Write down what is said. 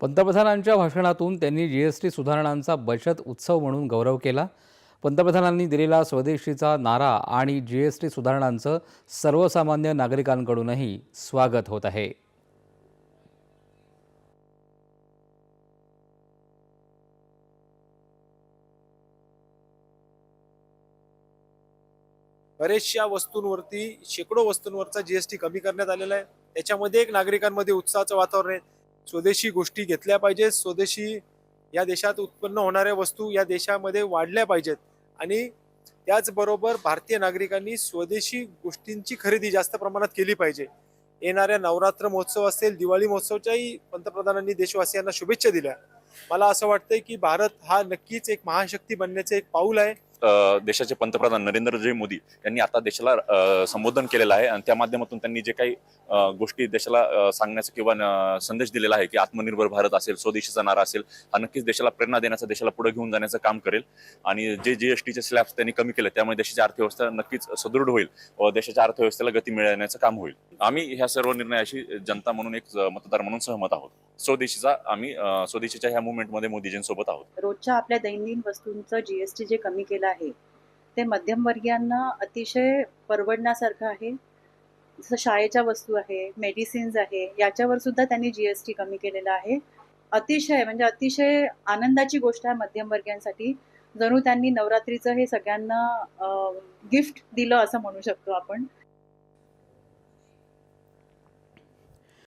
पंतप्रधानांच्या भाषणातून त्यांनी जीएसटी सुधारणांचा बचत उत्सव म्हणून गौरव केला. पंतप्रधानांनी दिलेला स्वदेशीचा नारा आणि जीएसटी सुधारणांचं सर्वसामान्य नागरिकांकडूनही स्वागत होत आहे. बरेचशा वस्तूंवरती शेकडो वस्तूंवरचा जीएसटी कमी करण्यात आलेला आहे. त्याच्यामध्ये एक नागरिकांमध्ये उत्साहाचं वातावरण आहे. स्वदेशी गोष्टी घेतल्या पाहिजेत. स्वदेशी या देशात उत्पन्न होणाऱ्या वस्तू या देशामध्ये वाढल्या पाहिजेत. आणि त्याचबरोबर भारतीय नागरिकांनी स्वदेशी गोष्टींची खरेदी जास्त प्रमाणात केली पाहिजे. येणाऱ्या नवरात्र महोत्सव असेल दिवाळी महोत्सवच्याही पंतप्रधानांनी देशवासियांना शुभेच्छा दिल्या. मला असं वाटतंय की भारत हा नक्कीच एक महाशक्ती बनण्याचे एक पाऊल आहे. देशाचे पंतप्रधान नरेंद्रजी मोदी यांनी आता देशाला संबोधन केलेलं आहे आणि त्या माध्यमातून त्यांनी जे काही गोष्टी देशाला सांगण्याचा किंवा संदेश दिलेला आहे की आत्मनिर्भर भारत असेल स्वदेशीचा नारा असेल हा नक्कीच देशाला प्रेरणा देण्याचा देशाला पुढे घेऊन जाण्याचं काम करेल. आणि जे जीएसटीचे स्लॅब्स त्यांनी कमी केले त्यामुळे देशाची अर्थव्यवस्था नक्कीच सुदृढ होईल व देशाच्या अर्थव्यवस्थेला गती मिळण्याचं काम होईल. आम्ही ह्या सर्व निर्णयाशी जनता म्हणून एक मतदार म्हणून सहमत आहोत. स्वदेशीचा आम्ही स्वदेशीच्या ह्या मुवमेंटमध्ये मोदीजींसोबत आहोत. रोजच्या आपल्या दैनंदिन वस्तूंचं जीएसटी जे कमी केलं आहे ते मध्यमवर्गीयांना अतिशय परवडण्यासारखं आहे. जसं शाळेच्या वस्तू आहे मेडिसिन्स आहे याच्यावर सुद्धा त्यांनी जीएसटी कमी केलेला आहे. अतिशय म्हणजे अतिशय आनंदाची गोष्ट आहे मध्यमवर्गीयांसाठी. जणू त्यांनी नवरात्रीचं हे सगळ्यांना गिफ्ट दिलं असं म्हणू शकतो आपण.